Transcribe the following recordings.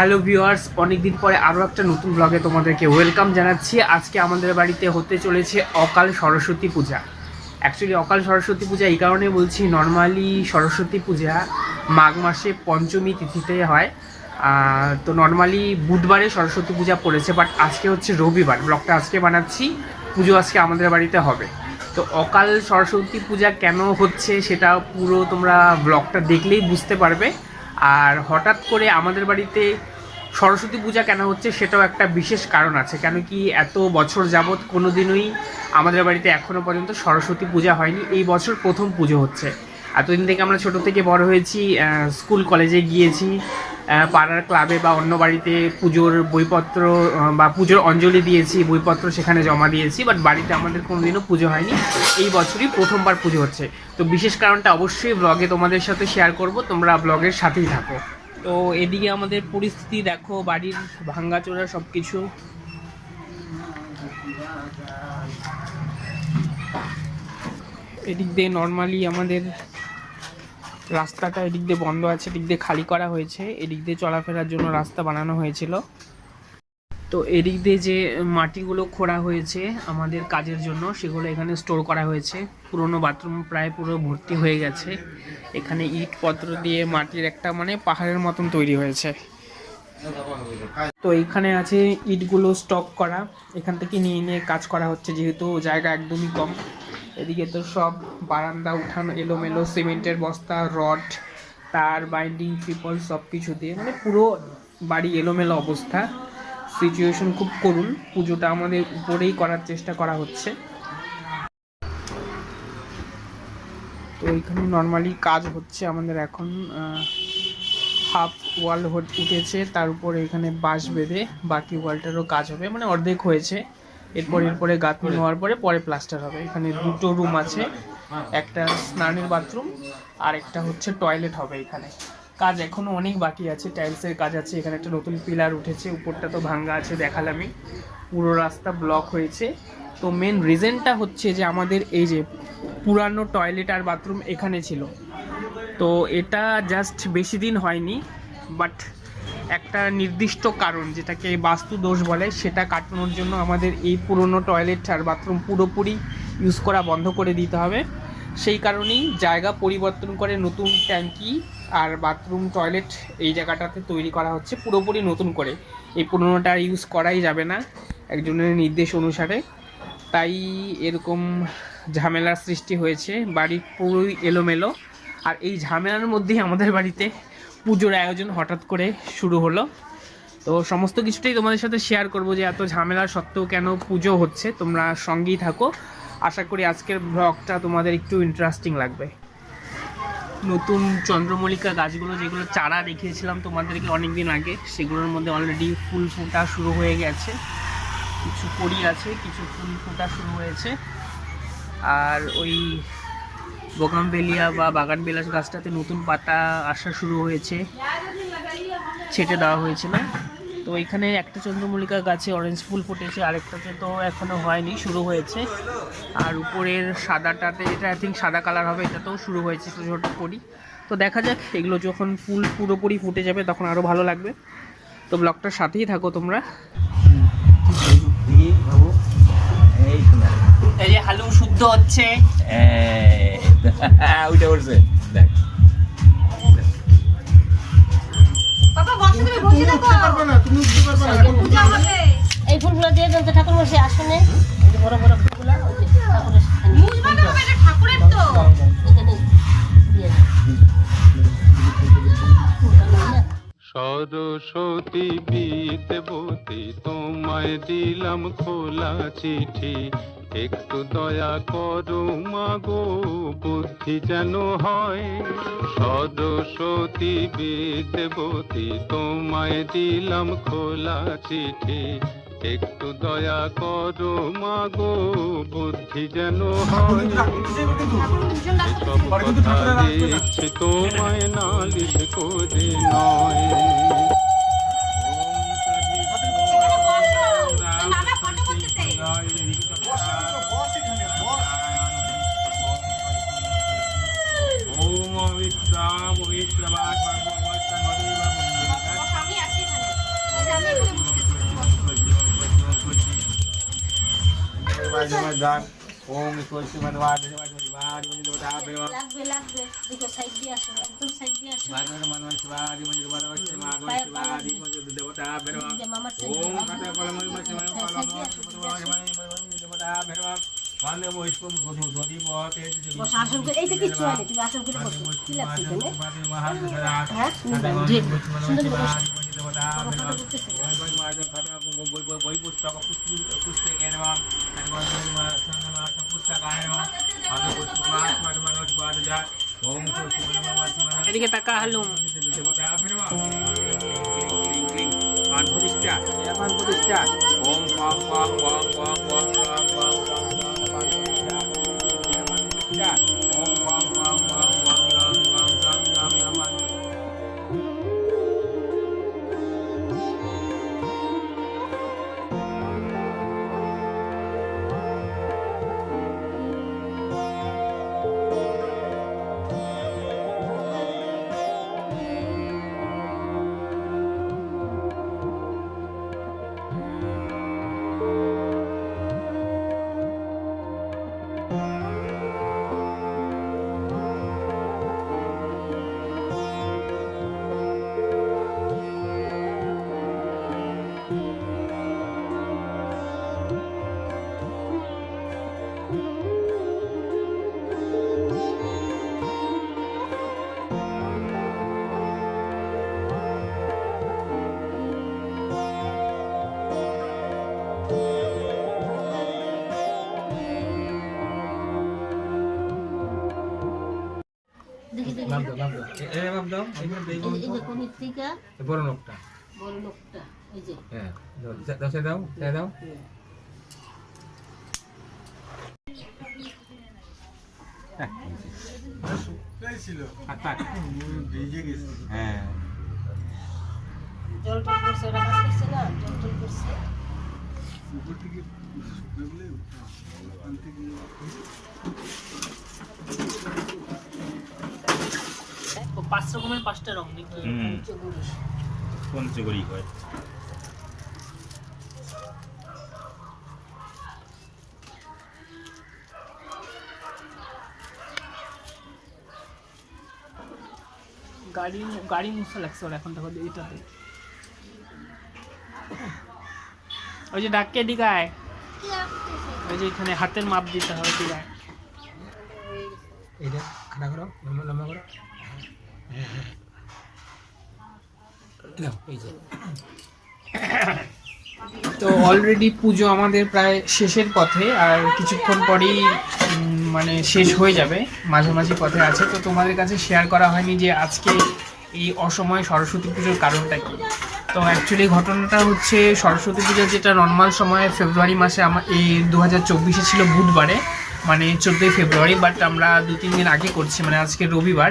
Hello viewers, অনেকদিন পরে আরও একটা নতুন ব্লগে তোমাদেরকে ওয়েলকাম জানাচ্ছি। আজকে আমাদের বাড়িতে হতে চলেছে অকাল সরস্বতী পূজা। অ্যাকচুয়ালি অকাল সরস্বতী পূজা এই কারণে বলছি নর্মালি সরস্বতী পূজা মাঘ মাসে পঞ্চমী তিথিতে হয়। তো নর্মালি বুধবারে সরস্বতী পূজা পড়েছে বাট আজকে হচ্ছে রবিবার। ব্লগটা আজকে বানাচ্ছি, পুজো আজকে আমাদের বাড়িতে হবে। তো অকাল সরস্বতী পূজা কেন হচ্ছে সেটা পুরো তোমরা ব্লগটা দেখলেই বুঝতে পারবে। আর হঠাৎ করে আমাদের বাড়িতে সরস্বতী পূজা কেন হচ্ছে সেটাও একটা বিশেষ কারণ আছে। কেন কি এত বছর যাবৎ কোনো দিনই আমাদের বাড়িতে এখনও পর্যন্ত সরস্বতী পূজা হয়নি। এই বছর প্রথম পুজো হচ্ছে। এতদিন থেকে আমরা ছোট থেকে বড় হয়েছি স্কুল, কলেজে গিয়েছি। পাড়ার ক্লাবে বা অন্য বাড়িতে পুজোর বইপত্র বা পুজোর অঞ্জলি দিয়েছি, বইপত্র সেখানে জমা দিয়েছি বাট বাড়িতে আমাদের কোনোদিনও পুজো হয়নি। এই বছরই প্রথমবার পুজো হচ্ছে। তো বিশেষ কারণটা অবশ্যই ব্লগে তোমাদের সাথে শেয়ার করব, তোমরা ব্লগের সাথেই থাকো। তো এদিকে আমাদের পরিস্থিতি দেখো, বাড়ির ভাঙ্গাচোরা সব কিছু এদিক দিয়ে নর্মালি আমাদের রাস্তাটা এদিক দিয়ে বন্ধ আছে, এদিক দিয়ে খালি করা হয়েছে। এদিক দিয়ে চলাফেরার জন্য রাস্তা বানানো হয়েছিল। তো এদিক দিয়ে যে মাটিগুলো খোঁড়া হয়েছে আমাদের কাজের জন্য, সেগুলো এখানে স্টোর করা হয়েছে। পুরনো বাথরুম প্রায় পুরো ভর্তি হয়ে গেছে। এখানে ইট পত্র দিয়ে মাটির একটা মানে পাহাড়ের মতন তৈরি হয়েছে। তো এখানে আছে ইটগুলো স্টক করা। এখান থেকে নিয়ে নিয়ে কাজ করা হচ্ছে, যেহেতু জায়গা একদমই কম। এদিকে তো সব বারান্দা উঠানো, এলোমেলো, সিমেন্টের বস্তা, রড, তার বাইন্ডিং ট্রিপল সব কিছু দিয়ে। মানে পুরো বাড়ি এলোমেলো অবস্থা। সিচুয়েশন খুব করুন পুজোটা আমাদের উপরেই করার চেষ্টা করা হচ্ছে। তো এখানে নর্মালি কাজ হচ্ছে আমাদের এখন হাফ ওয়াল উঠেছে। তার উপরে এখানে বাঁশ বেঁধে বাকি ওয়ালটারও কাজ হবে। মানে অর্ধেক হয়েছে। এরপর এরপরে গাঁথনি হওয়ার পরে পরে প্লাস্টার হবে। এখানে দুটো রুম আছে, একটা স্নানের বাথরুম আর একটা হচ্ছে টয়লেট হবে এখানে। কাজ এখনও অনেক বাকি আছে টাইলসের কাজ আছে, এখানে একটা নতুন পিলার উঠেছে, উপরটা তো ভাঙ্গা আছে দেখালামই। পুরো রাস্তা ব্লক হয়েছে। তো মেন রিজনটা হচ্ছে যে আমাদের এই যে পুরানো টয়লেট আর বাথরুম এখানে ছিল। তো এটা জাস্ট বেশি দিন হয়নি বাট একটা নির্দিষ্ট কারণ, যেটাকে বাস্তু দোষ বলে, সেটা কাটানোর জন্য আমাদের এই পুরনো টয়লেট আর বাথরুম পুরোপুরি ইউজ করা বন্ধ করে দিতে হবে। সেই কারণেই জায়গা পরিবর্তন করে নতুন ট্যাঙ্কি আর বাথরুম টয়লেট এই জায়গাটাতে তৈরি করা হচ্ছে পুরোপুরি নতুন করে। এই পুরোনোটা ইউজ করাই যাবে না একজনের নির্দেশ অনুসারে। তাই এরকম ঝামেলার সৃষ্টি হয়েছে বাড়ি পুরোই এলোমেলো। আর এই ঝামেলার মধ্যেই আমাদের বাড়িতে পুজোর আয়োজন হঠাৎ করে শুরু হলো। তো সমস্ত কিছুটাই তোমাদের সাথে শেয়ার করব যে এত ঝামেলা সত্ত্বেও কেন পুজো হচ্ছে, তোমরা সঙ্গেই থাকো। আশা করি আজকের ব্লগটা তোমাদের একটু ইন্টারেস্টিং লাগবে। নতুন চন্দ্রমল্লিকা গাছগুলো যেগুলো চারা দেখিয়েছিলাম তোমাদেরকে অনেক দিন আগে, সেগুলোর মধ্যে অলরেডি ফুল ফোটা শুরু হয়ে গেছে। কিছু কড়ি আছে, কিছু ফুল ফোটা শুরু হয়েছে। আর ওই বোগামবেলিয়া বা বাগান বিলাস গাছটাতে নতুন পাতা আসা শুরু হয়েছে ছেটে দেওয়া হয়েছিল। তো এখানে একটা চন্দ্রমল্লিকা গাছে অরেঞ্জ ফুল ফুটেছে আরেকটাতে তো এখনও হয়নি শুরু হয়েছে। আর উপরের সাদাটাতে যেটা আই থিঙ্ক সাদা কালার হবে এটাতেও শুরু হয়েছে ছোটো ছোটো করি। তো দেখা যাক এগুলো যখন ফুল পুরোপুরি ফুটে যাবে তখন আরও ভালো লাগবে। তো ব্লগটার সাথেই থাকো তোমরা। এই এই যে হালু শুদ্ধ হচ্ছে। উঠে পড়ছে দেখ। বাবা বসে তুমি বসে থাকো পূজা হবে। এই ফুলগুলো দিয়ে দেন তো ঠাকুর বসে আসনে বড় বড় ফুলগুলো ঠাকুরের সামনে। মুজবাতে হবে এটা ঠাকুরের তো। এখানে দিয়ে দেন। ফুলটা নেই না? সরস্বতী বিদ্যবতী তোমায় দিলাম খোলা চিঠি। একটু দয়া করো মাগো বুদ্ধি যেন হয়? সরস্বতী বিদ্যবতী তোমায় দিলাম খোলা চিঠি। একটু দয়া করো মাগো বুদ্ধি যেন হয়। তোমায় নালিশ করে নয়। গান ওম স্বস্তি মানবাদ শিবাজ মন্দির বাদ লাগবে লাগবে দুটো সাইড দিয়ে আসো একদম সাইড দিয়ে আসো বাদ মানবাদ শিবাজ মন্দির বাদ মাধব শিবাজ মন্দির দেবতা ভেরব ওম কথা কলম শিবাজ কলম মন্দির দেবতা ভেরব বন্দে বৈষ্ণব গধু ধদি বহতে বস আসন করে এইটা কিছু হয় তুমি আসন করে বসো কি লাগছে তুমি হ্যাঁ সুন্দর করে বই পুস্তক পুস্তক পুস্তক এদিকে তাকা হালুম পান প্রতিষ্ঠা পান প্রতিষ্ঠা ওম ওম ওম ওম ওম বড় লোকটা। বড় লোকটা এই যে। হ্যাঁ দাও সে দাও সে দাও। হ্যাঁ। জল টল করছে ওরা কাজ করছে না? জল টল করছে। ও পাঁচ রকমের পাঁচটা রং পঞ্চগড়ি হয়। গাড়ি গাড়ি লাগছে ওর এখন দেখো এটাতে ওই যে ডাক্কে দিঘায় ওই যে এখানে হাতের মাপ দিতে হবে দিঘায় এইটা খাড়া করো লম্বা করো দাও এই যে তো অলরেডি পুজো আমাদের প্রায় শেষের পথে, আর কিছুক্ষণ পরেই মানে শেষ হয়ে যাবে, মাঝামাঝি পথে আছে। তো তোমাদের কাছে শেয়ার করা হয়নি যে আজকে এই অসময়ে সরস্বতী পুজোর কারণটা কি। তো অ্যাকচুয়ালি ঘটনাটা হচ্ছে সরস্বতী পুজো যেটা নর্মাল সময়ে ফেব্রুয়ারি মাসে আমার এই দু হাজার চব্বিশে ছিল বুধবারে মানে চোদ্দোই ফেব্রুয়ারি বাট আমরা দু তিন দিন আগে করছি মানে আজকে রবিবার।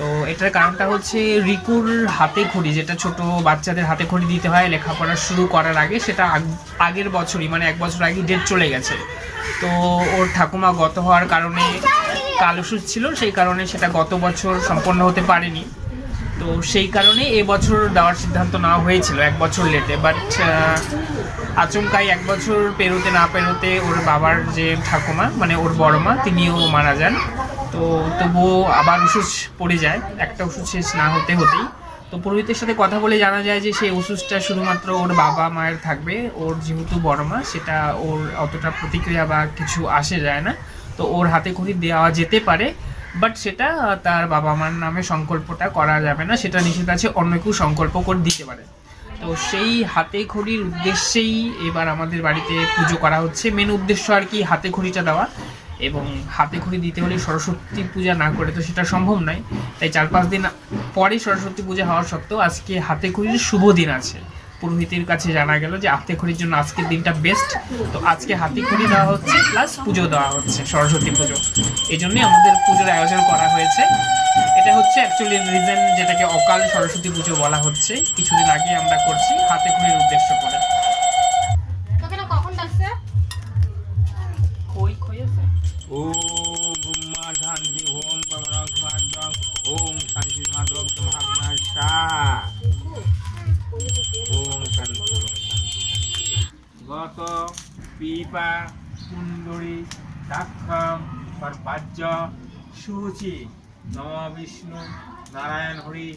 তো এটার কারণটা হচ্ছে রিকুর হাতে খড়ি, যেটা ছোট বাচ্চাদের হাতে খড়ি দিতে হয়, লেখাপড়া শুরু করার আগে, সেটা আগ- আগের বছরই মানে এক বছর আগে ডেট চলে গেছে। তো ওর ঠাকুমা গত হওয়ার কারণে কাল ওষুধ ছিল, সেই কারণে সেটা গত বছর সম্পন্ন হতে পারেনি। তো সেই কারণে এবছর দেওয়ার সিদ্ধান্ত নেওয়া হয়েছিল, এক বছর লেটে বাট আচমকাই এক বছর পেরোতে না পেরোতে ওর বাবার যে ঠাকুমা মানে ওর বড় মা তিনিও মারা যান। তো তবুও আবার ওষুধ পড়ে যায়। একটা ওষুধ শেষ না হতে হতেই। তো পুরোহিতের সাথে কথা বলে জানা যায় যে সেই ওষুধটা শুধুমাত্র ওর বাবা মায়ের থাকবে। ওর যেহেতু বড় মা, সেটা ওর অতটা প্রতিক্রিয়া বা কিছু আসে যায় না। তো ওর হাতে খড়ি দেওয়া যেতে পারে, বাট সেটা তার বাবা মার নামে সংকল্পটা করা যাবে না। সেটা নিষেধ আছে, অন্য কেউ সংকল্প করে দিতে পারে। তো সেই হাতে খড়ির উদ্দেশ্যেই এবার আমাদের বাড়িতে পুজো করা হচ্ছে। মেন উদ্দেশ্য আর কি হাতে খড়িটা দেওয়া। এবং হাতে খড়ি দিতে হলে সরস্বতী পূজা না করে তো সেটা সম্ভব নয়। তাই চার পাঁচ দিন পরে সরস্বতী পূজা হওয়ার সত্ত্বেও আজকে হাতে খড়ির শুভ দিন আছে। পুরোহিতের কাছে জানা গেল যে হাতে খড়ির জন্য আজকের দিনটা বেস্ট তো আজকে হাতে খড়ি দেওয়া হচ্ছে প্লাস পুজো দেওয়া হচ্ছে, সরস্বতী পুজো। এই জন্যই আমাদের পুজোর আয়োজন করা হয়েছে। এটা হচ্ছে অ্যাকচুয়ালি রিজন যেটাকে অকাল সরস্বতী পুজো বলা হচ্ছে। কিছুদিন আগে আমরা করছি হাতে খড়ির উদ্দেশ্য করে। ओम ब्रह्मा शांति ओम कमलाम ओम शांति माधव महात्मा शाह গত পিপা কুন্দরী দাক্ষম সর্বাজ্য সুচি নম বিষ্ণু নারায়ণ হরি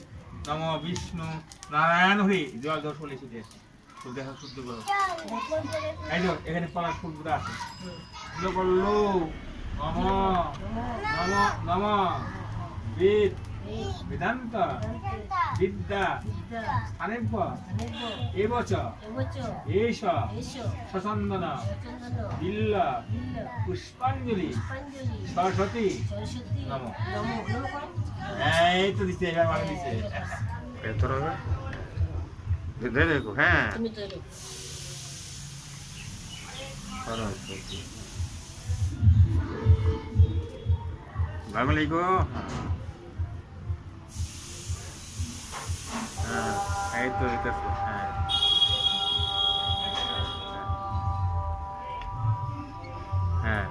নম বিষ্ণু নারায়ণ হরি জল জল চলেছি দেখা শুদ্ধ করো এই এখানে পালা ফুলগুলো আছে। নম নম নম। বেদ বেদান্ত বিদ্যা আনেব্য এবচ এষ সচন্দন বিল্ল পুষ্পাঞ্জলি সরস্বতী নম। এই তো দিচ্ছে এবার মানে দিচ্ছে ভেতর দেখো হ্যাঁ। সরস্বতী। ভালো লিখো হ্যাঁ এই তো এটা তো, হ্যাঁ হ্যাঁ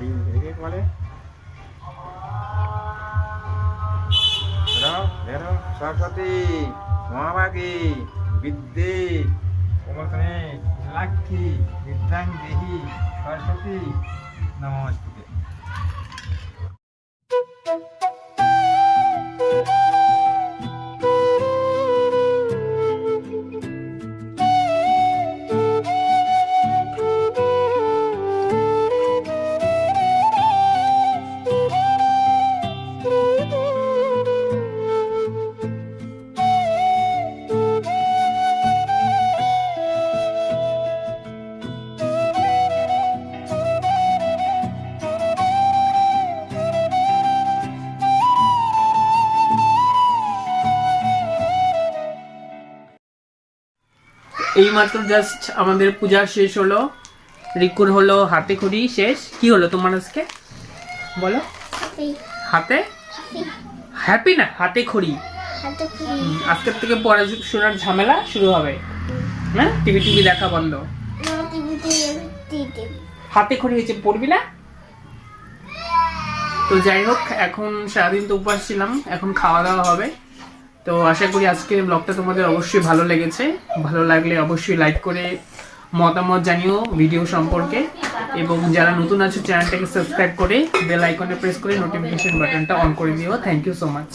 এই- এদিকে বলে ধরো ধরো সরস্বতী মহাভাগী বিদ্যে কোমলকনে লক্ষ্মী বিদ্যাং দেহি এইমাত্র জাস্ট আমাদের পূজা শেষ হলো রিকুর হলো হাতে খড়ি শেষ। কি হলো তোমার আজকে? বলো। হাতে। হ্যাপি না? হাতে খড়ি। আজকের থেকে পড়াশোনার ঝামেলা শুরু হবে। হ্যাঁ? টিভি টিভি দেখা বন্ধ। হাতে খড়ি হয়েছে পড়বি না? তো যাই হোক এখন সারাদিন তো উপাস ছিলাম এখন খাওয়া দাওয়া হবে। তো আশা করি আজকের ব্লগটা তোমাদের অবশ্যই ভালো লেগেছে। ভালো লাগলে অবশ্যই লাইক করে মতামত জানিও ভিডিও সম্পর্কে। এবং যারা নতুন আছে চ্যানেলটাকে সাবস্ক্রাইব করে বেল আইকনে প্রেস করে নোটিফিকেশন বাটনটা অন করে দিও। Thank you so much